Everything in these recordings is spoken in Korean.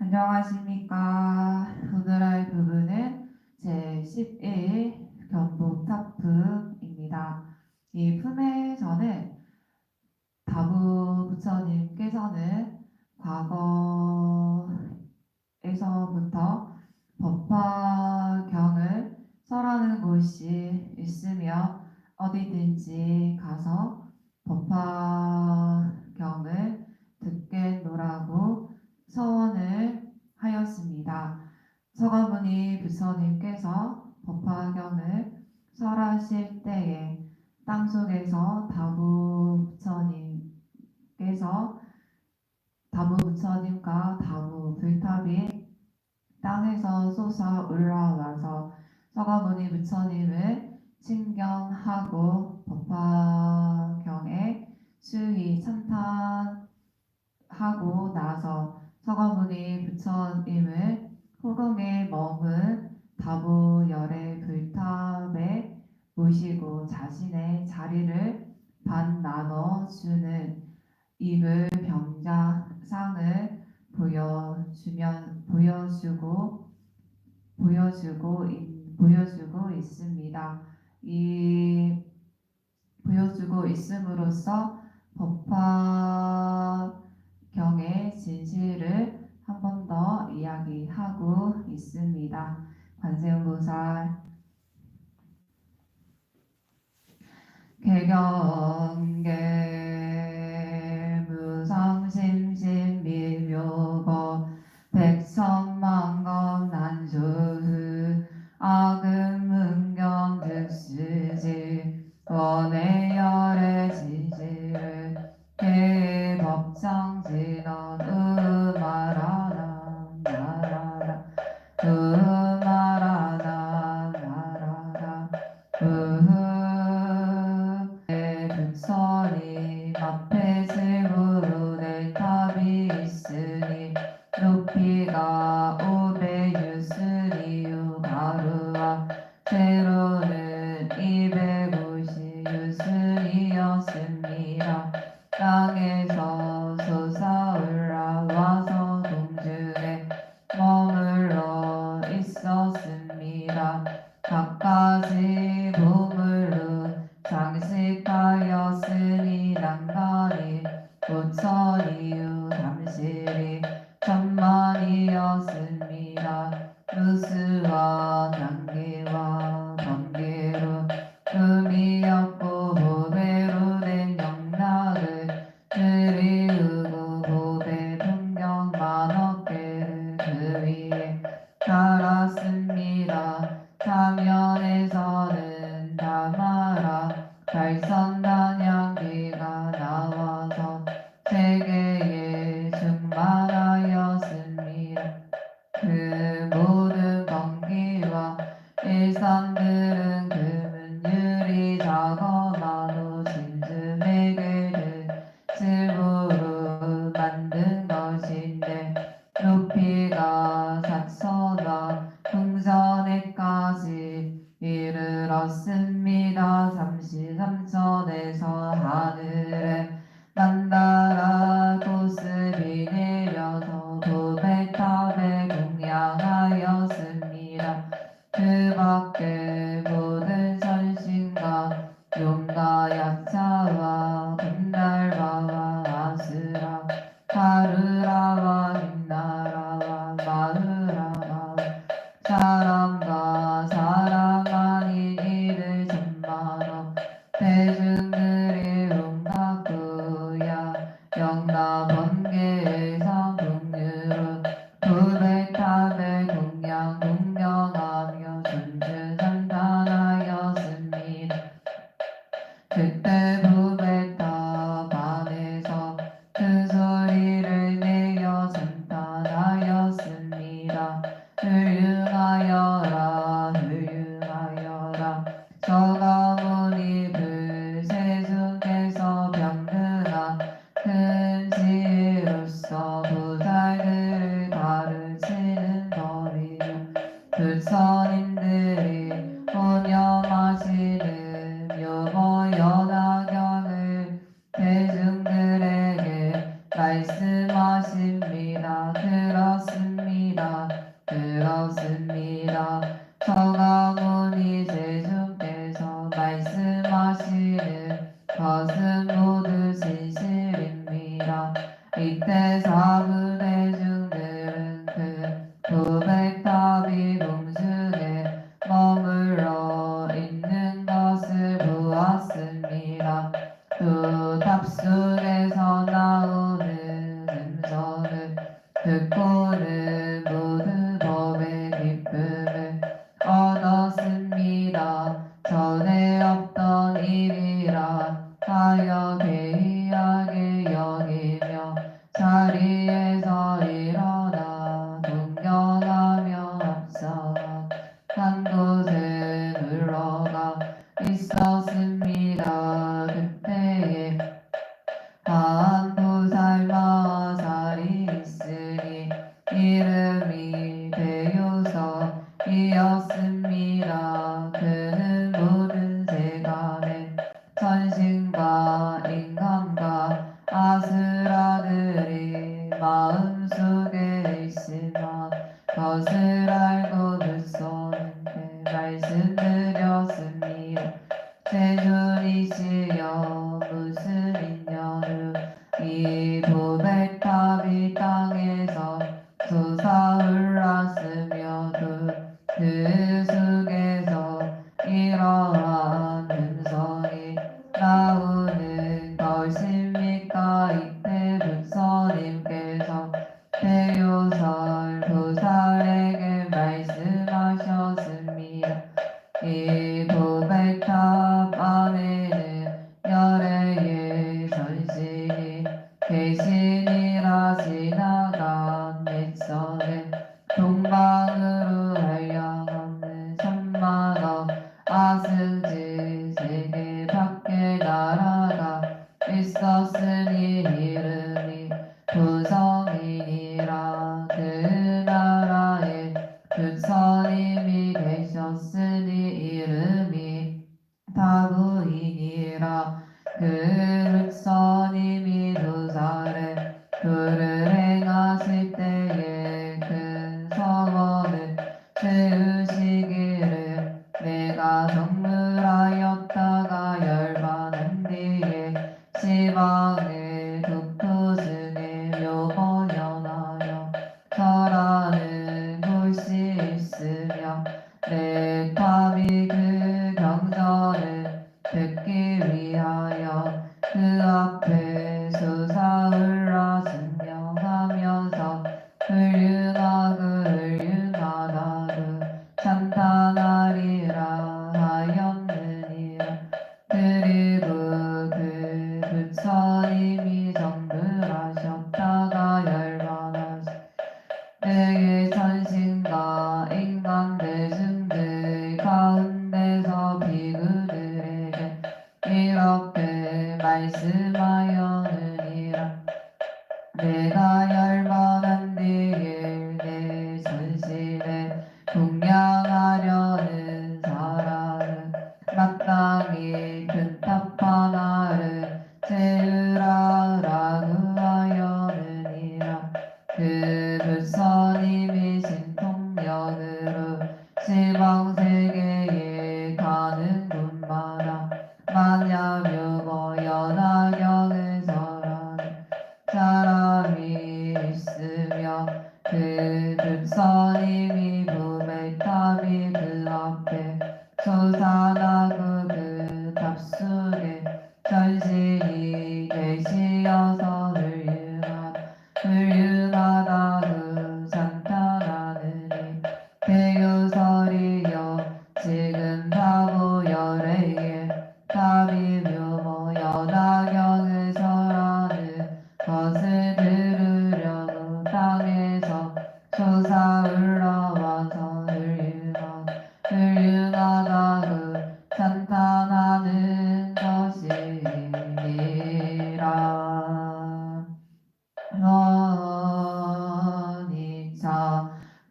안녕하십니까. 오늘 할 부분은 제11 경북 타프입니다. 이 품에서는 다부 부처님께서는 과거에서부터 법화경을 설하는 곳이 있으며 어디든지 가서 법화경을 듣겠노라고 서원을 하였습니다. 서가모니 부처님께서 법화경을 설하실 때에 땅속에서 다부 부처님께서 다부 부처님과 다부 불탑이 땅에서 솟아 올라와서 서가모니 부처님을 친경하고 법화경에 수위 찬탄하고 나서 서가모니 부처님을 호롱에 머문 다부열의 불탑에 모시고 자신의 자리를 반 나눠 주는 이불 병자상을 보여주면 보여주고 보여주고 있- 보여주고 있습니다. 이 보여주고 있음으로써 법화경의 진실을 한 번 더 이야기하고 있습니다. 관세음 보살. 개경계 무성심심 미묘거 백천만검 난수흐 악음문경 즉시지 원해열의 진실을 개법정 진언 높이가 오백 유스리요 가루와 세로는 이백오십 유스리였습니다. 땅에서 솟아 올라 와서 동중에 머물러 있었습니다. 갖가지 보 풍선에까지 이르렀습니다. 삼시 삼천에서 하늘에 난다라 고스비 내려서 도배탑에 공양하였습니다. 그 밖에 모든 선신과 용과 약차 번개에서 동유로 부백탑에 공양 공명하며 존주산탄하였습니다. 그때 부백탑 안에서 큰 소리를 내어 찬탄하였습니다. 훌륭하여라 훌륭하여라 इतसाव 타올랐으며도 그 속에서 이러한 음성이 나오는 것입니까? 이때 분서님께서 대요설 도사에게 말씀하셨습니다. 이 her sa na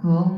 cool.